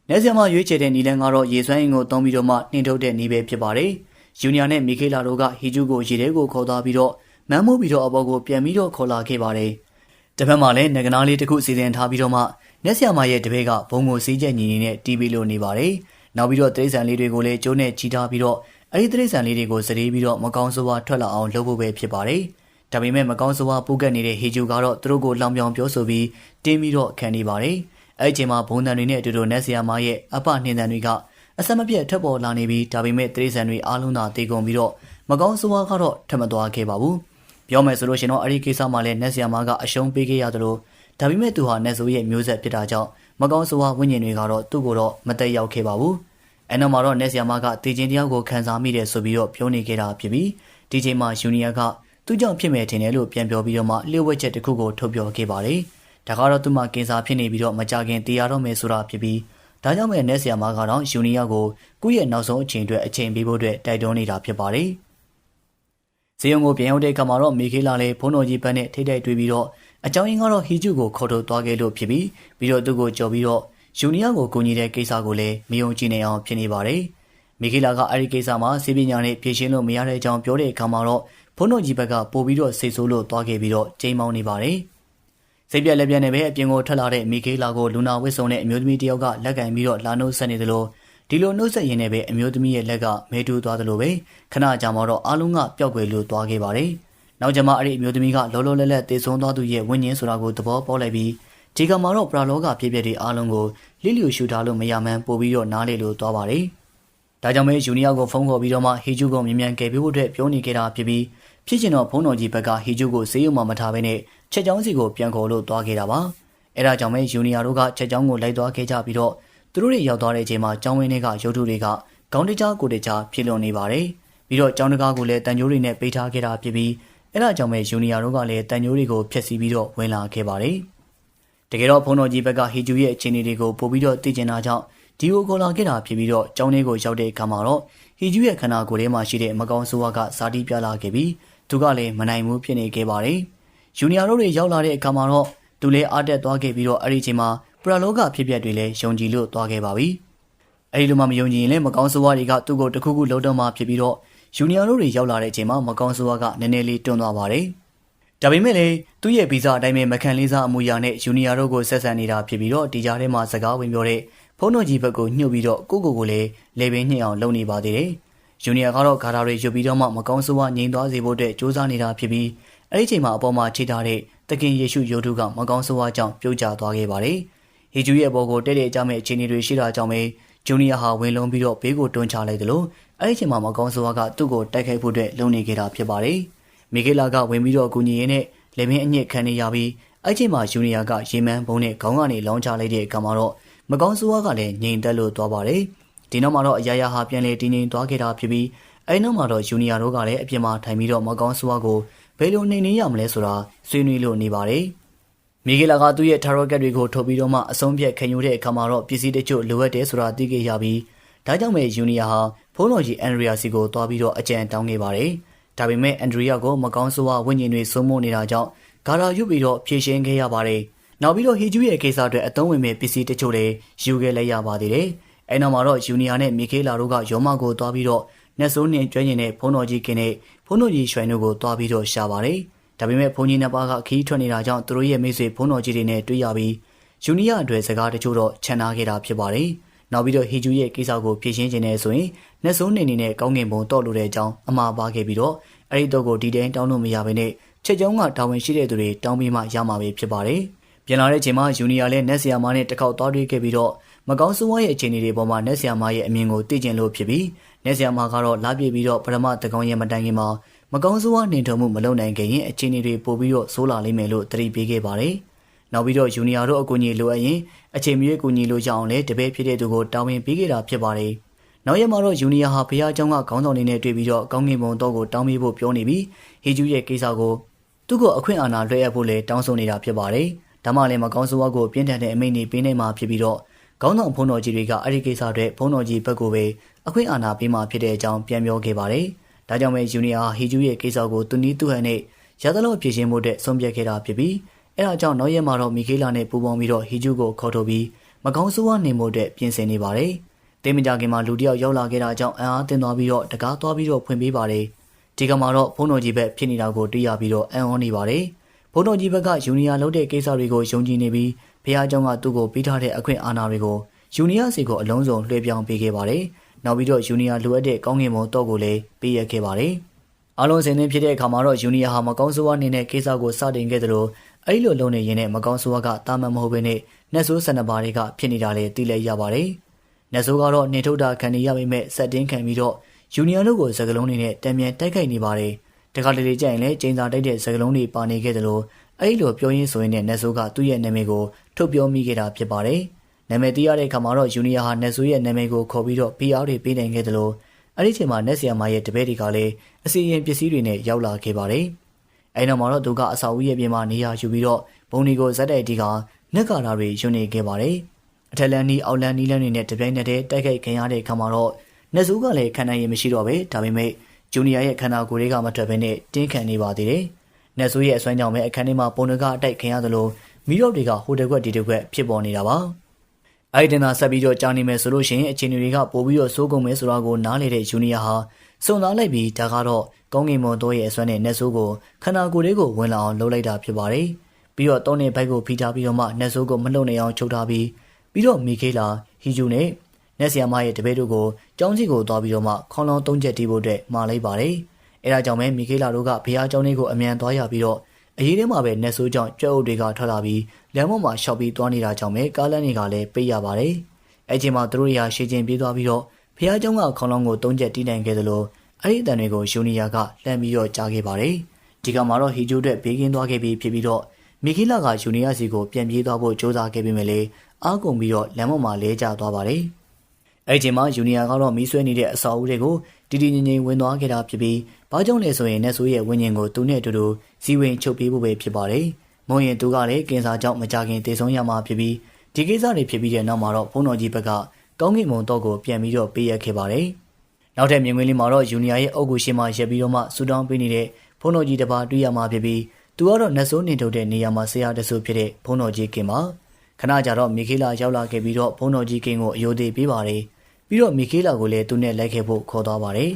။နယ်ဆရာမရွေးချယ်တဲ့နီလန်ကတော့ရေစွမ်းအင်ကိုသုံးပြီးတော့မှနှင်ထုတ်တဲ့နီးပဲဖြစ်ပါတယ်။ယူနီယာနဲ့မီခေလာတို့ကဟီဂျူကိုရေထဲကိုခေါ်သွားပြီးတော့မန်းမိုးပြီးတော့အပေါ်ကိုပြန်ပြီးတော့ခေါ်လာခဲ့ပါတယ်။တပတ်မှလည်းငကနာလေးတစ်ခုစီစဉ်ထားပြီးတော့မှနယ်ဆရာမရဲ့တပည့်ကဘုံကိုစီးချက်ညီညီနဲ့တီးပြီးလို့နေပါတယ်။ နောက်ပြီးတော့တိရစ္ဆာန်လေးတွေကိုလည်းကျိုးနဲ့ချီထားပြီးတော့အဲ့ဒီတိရစ္ဆာန်လေးတွေကိုစရေးပြီးတော့မကောင်းဆိုးဝါးထွက်လာအောင်လုပ်ဖို့ပဲဖြစ်ပါတယ်။ဒါပေမဲ့မကောင်းဆိုးဝါးပူကတ်နေတဲ့ဟီဂျူကတော့သူတို့ကိုလောင်ပြောင်ပြောဆိုပြီးတင်းပြီးတော့ခံနေပါတယ်။အဲ့ဒီချိန်မှာဘုံတန်တွေနဲ့အတူတူနက်ဆီယာမရဲ့အပနှင်းတန်တွေကအဆက်မပြတ်ထပ်ပေါ်လာနေပြီးဒါပေမဲ့တရိษံတွေအားလုံးသာတေကုန်ပြီးတော့မကောင်းဆိုးဝါးကတော့ထပ်မသွားခဲ့ပါဘူးပြောမယ်ဆိုလို့ရှင်တော့အဲ့ဒီကိစ္စမှာလည်းနက်ဆီယာမကအရှုံးပေးခဲ့ရသလိုဒါပေမဲ့သူဟာနက်ဆိုးရဲ့မျိုးဆက်ဖြစ်တာကြောင့်မကောင်းဆိုးဝါးဝိညာဉ်တွေကတော့သူ့ကိုတော့မတက်ရောက်ခဲ့ပါဘူး အဲနောက်မှာတော့နက်ဆီယာမကတေချင်းတရားကိုခံစားမိတယ်ဆိုပြီးတော့ပြောနေခဲ့တာဖြစ်ပြီးဒီချိန်မှာယူနီယာကသူ့ကြောင့်ဖြစ်မယ်ထင်တယ်လို့ပြန်ပြောပြီးတော့မှလျှို့ဝှက်ချက်တစ်ခုကိုထုတ်ပြောခဲ့ပါတယ်ဒါကတော့သူ့မှာကင်ဆာဖြစ်နေပြီးတော့မကြခင်တေးရတော့မယ်ဆိုတာဖြစ်ပြီးဒါကြောင့်မဲ့နက်ဆီယာမကတော့ယူနီယာကိုကိုယ့်ရဲ့နောက်ဆုံးအချိန်အတွက်အချိန်ပေးဖို့အတွက်တိုက်တွန်းနေတာဖြစ်ပါတယ်ဇေယုံကိုပြန်ရောက်တဲ့အခါမှာတော့မီခေလာလည်းဖုန်းတော်ကြီးဘက်နဲ့ထိတိုက်တွေ့ပြီးတော့အကြောင်းရင်းကတော့ဟီဂျူကိုခေါ်ထုတ်သွားခဲ့လို့ဖြစ်ပြီးပြီးတော့သူ့ကိုကြော်ပြီးတော့ ယူနီယာကိုကူညီတဲ့ကိစ္စကိုလည်းမယုံကြည်နိုင်အောင်ဖြစ်နေပါတယ်။မီခေလာကအဲ့ဒီကိစ္စမှာစီးပညာနဲ့ဖြေရှင်းလို့မရတဲ့အကြောင်းပြောတဲ့အခါမှာတော့ဖုန်းတော်ကြီးဘက်ကပို့ပြီးတော့စိတ်ဆိုးလို့သွားခဲ့ပြီးတော့ချိန်မောင်းနေပါတယ်။စိတ်ပြက်လက်ပြက်နဲ့ပဲအပြင်ကိုထွက်လာတဲ့မီခေလာကိုလူနာဝစ်စုံတဲ့အမျိုးသမီးတယောက်ကလက်ကင်ပြီးတော့လာနှုတ်ဆက်နေသလိုဒီလိုနှုတ်ဆက်ရင်းနဲ့ပဲအမျိုးသမီးရဲ့လက်ကမဲတူးသွားသလိုပဲခဏကြာမှတော့အားလုံးကပျောက်ကွယ်လို့သွားခဲ့ပါတယ်။နောက်ကျမှအဲ့ဒီအမျိုးသမီးကလောလောလတ်လတ်တေဆုံးသွားသူရဲ့ဝိညာဉ်ဆိုတာကိုသဘောပေါက်လိုက်ပြီးဒီကမှာတော့ပရာလောကဖြစ်ဖြစ်တွေအားလုံးကို လိလျူရှူထားလို့မရမှန်းပို့ပြီးတော့နားလေလို့သွားပါတယ်။ဒါကြောင့်မဲယူနီယာကိုဖုန်းခေါ်ပြီးတော့မှဟီဂျူကိုမြ мян ကယ်ပေးဖို့အတွက်ပြောနေခဲ့တာဖြစ်ပြီးဖြစ်ချင်တော့ဖုန်းတော်ကြီးဘက်ကဟီဂျူကိုစေးရုံမှမထားဘဲနဲ့ချက်ချောင်းစီကိုပြန်ခေါ်လို့သွားခဲ့တာပါ။အဲဒါကြောင့်မဲယူနီယာတို့ကချက်ချောင်းကိုလိုက်သွားခဲ့ကြပြီးတော့သူတို့တွေရောက်သွားတဲ့အချိန်မှာကျောင်းဝင်းတွေကရုပ်ထုတွေကခေါင်းတကြားကိုတကြားဖြစ်လွန်နေပါတယ်။ပြီးတော့ကျောင်းတကားကိုလည်းတန်ကြိုးတွေနဲ့ပိတ်ထားခဲ့တာဖြစ်ပြီးအဲဒါကြောင့်မဲယူနီယာတို့ကလည်းတန်ကြိုးတွေကိုဖျက်ဆီးပြီးတော့ဝင်လာခဲ့ပါတယ်။ တကယ်တော့ဖုန်းတော်ကြီးဘက်ကဟီဂျူရဲ့အခြေအနေတွေကိုပို့ပြီးတော့သိကျင်တာကြောင့်ဒီကိုခေါ်လာခဲ့တာဖြစ်ပြီးတော့ကျောင်းလေးကိုရောက်တဲ့အခါမှာတော့ဟီဂျူရဲ့ခန္ဓာကိုယ်ထဲမှာရှိတဲ့မကောင်းဆိုးဝါးကစာတီးပြလာခဲ့ပြီးသူကလည်းမနိုင်မှုဖြစ်နေခဲ့ပါတယ်။ယူနီယာတို့တွေရောက်လာတဲ့အခါမှာတော့သူလည်းအားတက်သွားခဲ့ပြီးတော့အဲ့ဒီချိန်မှာပရလောကဖြစ်ပျက်တွေလည်းယုံကြည်လို့သွားခဲ့ပါပြီ။အဲဒီလိုမှမယုံကြည်ရင်လည်းမကောင်းဆိုးဝါးတွေကသူ့ကိုတခုခုလုံးတော့မှဖြစ်ပြီးတော့ယူနီယာတို့တွေရောက်လာတဲ့အချိန်မှာမကောင်းဆိုးဝါးကနည်းနည်းလေးတွန်းသွားပါတယ်။ ဒါပေမဲ့လည်းသူ့ရဲ့ဗီဇအတိုင်းပဲမခံလေးစားအမူအရာနဲ့ယူနီယာတို့ကိုဆက်ဆံနေတာဖြစ်ပြီးတော့ဒီကြားထဲမှာစကားဝင်ပြောတဲ့ဖုန်းတော်ကြီးဘက်ကိုညှို့ပြီးတော့ကိုကိုကိုလည်းလေပင်ညှိအောင်လုပ်နေပါသေးတယ်။ယူနီယာကတော့ဂါတာတွေယူပြီးတော့မှမကောင်းဆိုးဝါးငြိမ်သွားစေဖို့အတွက်စူးစမ်းနေတာဖြစ်ပြီးအဲ့ဒီချိန်မှာအပေါ်မှာထိထားတဲ့တခင်ယေရှုယိုထုကမကောင်းဆိုးဝါးကြောင့်ပြုတ်ကျသွားခဲ့ပါတယ်။ဟီဂျူရဲ့ဘောကိုတဲ့တဲ့ကြမဲ့အခြေအနေတွေရှိတာကြောင့်ပဲဂျူနီယာဟာဝင်လုံးပြီးတော့ဘေးကိုတွန်းချလိုက်တယ်လို့အဲ့ဒီချိန်မှာမကောင်းဆိုးဝါးကသူ့ကိုတိုက်ခိုက်ဖို့အတွက်လုံနေခဲ့တာဖြစ်ပါတယ်။ မီဂေလာကဝင်ပြီးတော့အကူညီရင်းနဲ့လေမင်းအညစ်ခံနေရပြီးအဲ့ချိန်မှာဂျူနီယာကရေမန်းဘုံနဲ့ခေါင်းကနေလောင်းချလိုက်တဲ့အခါမှာတော့မကောင်းဆိုးဝါးကလည်းငြိမ်သက်လို့သွားပါတယ်။ဒီနောက်မှာတော့အရာရာဟာပြန်လေတင်းငိမ်သွားခဲ့တာဖြစ်ပြီးအဲ့နောက်မှာတော့ဂျူနီယာတို့ကလည်းအပြင်မှာထိုင်ပြီးတော့မကောင်းဆိုးဝါးကိုဘယ်လိုနှိမ်နှင်းရမလဲဆိုတာဆွေးနွေးလို့နေပါတယ်။မီဂေလာကသူ့ရဲ့ထာရော့ကက်တွေကိုထုတ်ပြီးတော့မှအဆုံးဖြတ်ခံယူတဲ့အခါမှာတော့ပစ္စည်းတချို့လိုအပ်တယ်ဆိုတာသိခဲ့ရပြီးဒါကြောင့်ပဲယူနီယာဟာဖုန်းတော်ကြီးအန်ဒရီယာစီကိုတွားပြီးတော့အကြံတောင်းခဲ့ပါတယ်။ ဒါပေမဲ့အန်ဒရီယာကိုမကောင်းဆိုးဝါးဝိညာဉ်တွေစိုးမိုးနေတာကြောင့်ဂါရာယူပြီးတော့ဖြည့်ရှင်းခဲ့ရပါတယ်။နောက်ပြီးတော့ဟီဂျူရဲ့ကိစ္စအတွက်အသုံးဝင်မဲ့ပစ္စည်းတချို့လည်းယူခဲ့လိုက်ရပါသေးတယ်။အဲနောက်မှာတော့ယူနီယာနဲ့မီခေလာတို့ကယောမကိုတွားပြီးတော့နက်ဆိုးနဲ့ကျွမ်းကျင်တဲ့ဖုန်းတော်ကြီးကင်းနဲ့ဖုန်းတော်ကြီးရွှိုင်တို့ကိုတွားပြီးတော့ရှာပါတယ်။ဒါပေမဲ့ဘုန်းကြီးနှစ်ပါးကခီးထွက်နေတာကြောင့်သူတို့ရဲ့မိတ်ဆွေဘုန်းတော်ကြီးတွေနဲ့တွေ့ရပြီးယူနီယာအတွက်စကားတချို့တော့ခြံနာခဲ့တာဖြစ်ပါတယ်။နောက်ပြီးတော့ဟီဂျူရဲ့ကိစ္စကိုဖြေရှင်းခြင်းနဲ့ဆိုရင် နက်ဆိုးနေနေနဲ့ကောင်းကင်ဘုံတော့လို့တဲ့အကြောင်းအမှားပါခဲ့ပြီးတော့အဲ့ဒီတော့ကိုဒီတိုင်းတောင်းလို့မရဘဲနဲ့ချက်ကြောင်းကတာဝန်ရှိတဲ့သူတွေတောင်းပြီးမှရမှာပဲဖြစ်ပါတယ်။ပြန်လာတဲ့အချိန်မှာယူနီယာလည်းနက်ဆီယာမားနဲ့တစ်ခေါက်သွားတွေ့ခဲ့ပြီးတော့မကောင်းဆိုးဝါးရဲ့အခြေအနေတွေပေါ်မှာနက်ဆီယာမားရဲ့အမြင်ကိုသိကျင်လို့ဖြစ်ပြီးနက်ဆီယာမားကတော့လာပြည့်ပြီးတော့ပထမတကောင်ရဲ့မတိုင်ခင်မှာမကောင်းဆိုးဝါးနှင်ထုံမှုမလုပ်နိုင်ခင်ရင်အခြေအနေတွေပိုပြီးတော့ဆိုးလာလိမ့်မယ်လို့သတိပေးခဲ့ပါတယ်။နောက်ပြီးတော့ယူနီယာတို့အကူအညီလိုအပ်ရင်အချိန်မရွေးကူညီလို့ရအောင်လဲတပည့်ဖြစ်တဲ့သူကိုတာဝန်ပေးခဲ့တာဖြစ်ပါတယ်။ နောက်ရက်မှာတော့ယူနီယာဟာဘုရားကျောင်းကခေါင်းဆောင်တွေနဲ့တွေ့ပြီးတော့ကောင်းကင်ဘုံတော့ကိုတောင်းပေးဖို့ပြောနေပြီးဟေဂျူးရဲ့ကိစ္စကိုသူ့ကိုအခွင့်အာဏာလွှဲအပ်ဖို့လည်းတောင်းဆိုနေတာဖြစ်ပါတယ်။ဒါမှလည်းမကောင်းဆိုးဝါးကိုပြင်းထန်တဲ့အမိန့်တွေပေးနေမှာဖြစ်ပြီးတော့ခေါင်းဆောင်ဘုံတော်ကြီးတွေကအဲ့ဒီကိစ္စတွေဘုံတော်ကြီးဘက်ကပဲအခွင့်အာဏာပေးမှာဖြစ်တဲ့အကြောင်းပြန်ပြောခဲ့ပါတယ်။ဒါကြောင့်ပဲယူနီယာဟေဂျူးရဲ့ကိစ္စကိုသူနီးသူဟန်နဲ့ရသလောက်ဖြစ်ရှင်မှုတဲ့ဆုံးဖြတ်ခဲ့တာဖြစ်ပြီးအဲ့ဒါကြောင့်နောက်ရက်မှာတော့မီခေလာနဲ့ပူးပေါင်းပြီးတော့ဟီဂျူကိုခေါ်ထုတ်ပြီးမကောင်းဆိုးဝါးနေမှုတဲ့ပြင်ဆင်နေပါတယ်။ တင်းမကြခင်မှာလူတယောက်ရောက်လာခဲ့တာကြောင့်အံအားတင်းသွားပြီးတော့တကားသွားပြီးတော့ဖွင့်ပေးပါတယ်ဒီကမှာတော့ဖုန်းတော်ကြီးဘက်ဖြစ်နေတာကိုတွေ့ရပြီးတော့အံ့ဩနေပါတယ်ဖုန်းတော်ကြီးဘက်ကယူနီယာလုပ်တဲ့ကိစ္စတွေကိုယုံကြည်နေပြီးဘုရားကျောင်းကသူ့ကိုပေးထားတဲ့အခွင့်အာဏာတွေကိုယူနီယာစီကိုအလုံးစုံလွှဲပြောင်းပေးခဲ့ပါတယ်နောက်ပြီးတော့ယူနီယာလိုအပ်တဲ့ကောင်းကင်ဘုံတော့ကိုလည်းပေးရခဲ့ပါတယ်အလုံးစင်းနေဖြစ်တဲ့အခါမှာတော့ယူနီယာဟာမကောင်းဆိုးဝါးနေတဲ့ကိစ္စကိုစတင်ခဲ့တယ်လို့အဲ့လိုလုံနေရင်နဲ့မကောင်းဆိုးဝါးကတာမန်မဟုတ်ဘဲနဲ့နှက်ဆိုးဆန္ဒပါတွေကဖြစ်နေတာလည်းသိလဲရပါတယ်။ နက်ဆိုးကတော့နေထုတ်တာခံနေရပေမဲ့စက်တင်းခံပြီးတော့ယူနီယာတို့ကိုစကလုံးတွေနဲ့တံမြန်တိုက်ခိုက်နေပါတယ်။တခါတလေကြရင်လည်းကျင်းစာတိုက်တဲ့စကလုံးတွေပါနေခဲ့သလိုအဲ့လိုပြောရင်းဆိုရင်လည်းနက်ဆိုးကသူ့ရဲ့နာမည်ကိုထုတ်ပြောမိခဲ့တာဖြစ်ပါတယ်။နာမည်သိရတဲ့အခါမှာတော့ယူနီယာဟာနက်ဆိုးရဲ့နာမည်ကိုခေါ်ပြီးတော့ PR တွေပေးနိုင်ခဲ့တယ်လို့အဲ့ဒီချိန်မှာနက်ဆီယာမာရဲ့တပည့်တွေကလည်းအစီရင်ပစ္စည်းတွေနဲ့ရောက်လာခဲ့ပါတယ်။အဲ့နောက်မှာတော့သူကအစာဦးရဲ့ပြင်မှာနေရာယူပြီးတော့ဘုံဒီကိုဇက်တိုက်တီကနက်ကာတာတွေယူနေခဲ့ပါတယ်။ အထက်လန်နီအောက်လန်နီလန်တွေနဲ့တပြိုင်နက်တည်းတိုက်ခိုက်ခင်ရတဲ့အခါမှာတော့နက်ဆိုးကလည်းခံနိုင်ရမရှိတော့ပဲဒါပေမဲ့ဂျူနီယာရဲ့ခန္ဓာကိုယ်တွေကမထွက်ဘဲနဲ့တင်းခံနေပါသေးတယ်။နက်ဆိုးရဲ့အစွမ်းကြောင့်ပဲအခန်းထဲမှာပုံတွေကအတိုက်ခင်ရသလိုမီးရော့တွေကဟိုတယ်ခွက်ဒီတယ်ခွက်ဖြစ်ပေါ်နေတာပါ။အဲ့ဒီတင်သာဆက်ပြီးတော့ကြာနေမယ်ဆိုလို့ရှိရင်အခြေအနေတွေကပိုပြီးတော့စိုးကုန်မယ်ဆိုတာကိုနားလေတဲ့ဂျူနီယာဟာစုံသားလိုက်ပြီးဒါကတော့ကောင်းကင်မွန်တို့ရဲ့အစွမ်းနဲ့နက်ဆိုးကိုခန္ဓာကိုယ်လေးကိုဝင်လာအောင်လုပ်လိုက်တာဖြစ်ပါတယ်။ပြီးတော့တောင်းနေဘိုက်ကိုဖိထားပြီးတော့မှနက်ဆိုးကိုမလှုပ်နိုင်အောင်ချုပ်ထားပြီး ပြီးတော့မီခေလာဟီဂျူနဲ့နက်ဆီယာမရဲ့တပည့်တို့ကိုကျောင်းကြီးကိုသွားပြီးတော့မှခေါင်းလောင်းသုံးချက်တီးဖို့အတွက်မှာလိုက်ပါတယ်။အဲဒါကြောင့်ပဲမီခေလာတို့ကဘုရားကျောင်းလေးကိုအမြန်သွားရပြီးတော့အရေးထဲမှာပဲနက်ဆိုးကြောင့်ကြွက်အုပ်တွေကထွက်လာပြီးလမ်းပေါ်မှာရှောက်ပြီးသွားနေတာကြောင့်ပဲကားလမ်းတွေကလည်းပိတ်ရပါတယ်။အဲချိန်မှာသူတို့ရာရှေ့ချင်းပြေးသွားပြီးတော့ဘုရားကျောင်းကခေါင်းလောင်းကိုသုံးချက်တီးနိုင်ခဲ့သလိုအဲ့ဒီအတန်တွေကိုယူနီယာကလှမ်းပြီးတော့ကြားခဲ့ပါတယ်။ဒီကမှာတော့ဟီဂျိုအတွက်ဘေးကင်းသွားခဲ့ပြီးဖြစ်ပြီးတော့မီခိလာကယူနီယာစီကိုပြန်ပြေးသွားဖို့ကြိုးစားခဲ့ပေမဲ့လည်း အားကုန်ပြီးတော့လမ်းပေါ်မှာလဲကျသွားပါတယ်။အဲ့ဒီချိန်မှာယူနီယာကတော့မီးဆွဲနေတဲ့အစာအုပ်တွေကိုတီတီငိမ့်ငိမ့်ဝင်သွားခဲ့တာဖြစ်ပြီးဘာကြောင့်လဲဆိုရင်နက်ဆိုးရဲ့ဝိညာဉ်ကိုသူနဲ့အတူတူဇီဝင်ချုပ်ပေးဖို့ပဲဖြစ်ပါတယ်။မုံရင်သူကလည်းကင်ဆာကြောင့်မကြခင်တည်ဆုံးရမှာဖြစ်ပြီးဒီကိစ္စတွေဖြစ်ပြီးတဲ့နောက်မှာတော့ဘုန်းတော်ကြီးဘက်ကကောင်းကင်မွန်တော့ကိုပြန်ပြီးတော့ပေးရခဲ့ပါတယ်။နောက်ထပ်မြင်ကွင်းလေးမှာတော့ယူနီယာရဲ့အုပ်ကိုရှင်းမှရက်ပြီးတော့မှဆူတောင်းပေးနေတဲ့ဘုန်းတော်ကြီးတစ်ပါးတွေ့ရမှာဖြစ်ပြီးသူကတော့နတ်ဆိုးနေထုတ်တဲ့နေရာမှာဆရာတဆူဖြစ်တဲ့ဘုန်းတော်ကြီးကင်ပါ ခဏကြာတော့မီခေလာရောက်လာခဲ့ပြီးတော့ဘုန်းတော်ကြီးကင်ကိုအယိုသေးပေးပါတယ်ပြီးတော့မီခေလာကိုလည်းသူနဲ့လိုက်ခဲ့ဖို့ခေါ်သွားပါတယ်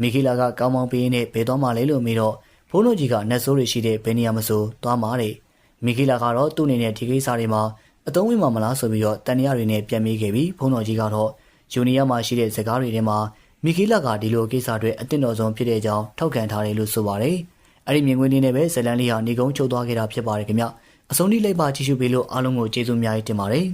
မီခေလာကကောင်းမောင်းပေးနေဘယ်သွားမှလဲလို့မေးတော့ဘုန်းတော်ကြီးကနတ်ဆိုးတွေရှိတဲ့ဘယ်နေရာမဆိုသွားမှာတဲ့မီခေလာကတော့သူ့အနေနဲ့ဒီကိစ္စတွေမှာအသုံးဝင်မှာမလားဆိုပြီးတော့တန်ရတွေနဲ့ပြန်မေးခဲ့ပြီးဘုန်းတော်ကြီးကတော့ယူနီယာမှာရှိတဲ့ဇကားတွေထဲမှာမီခေလာကဒီလိုကိစ္စတွေအတင်တော်ဆုံးဖြစ်တဲ့အကြောင်းထောက်ခံထားတယ်လို့ဆိုပါတယ်အဲ့ဒီမြင်ကွင်းလေးနဲ့ပဲဇလန်လေးဟာနေကုန်းချုပ်သွားခဲ့တာဖြစ်ပါတယ်ခင်ဗျ အဆုံးထိလိုက်ပါကြည့်ရှုပေးလို့အားလုံးကိုကျေးဇူးအများကြီးတင်ပါတယ်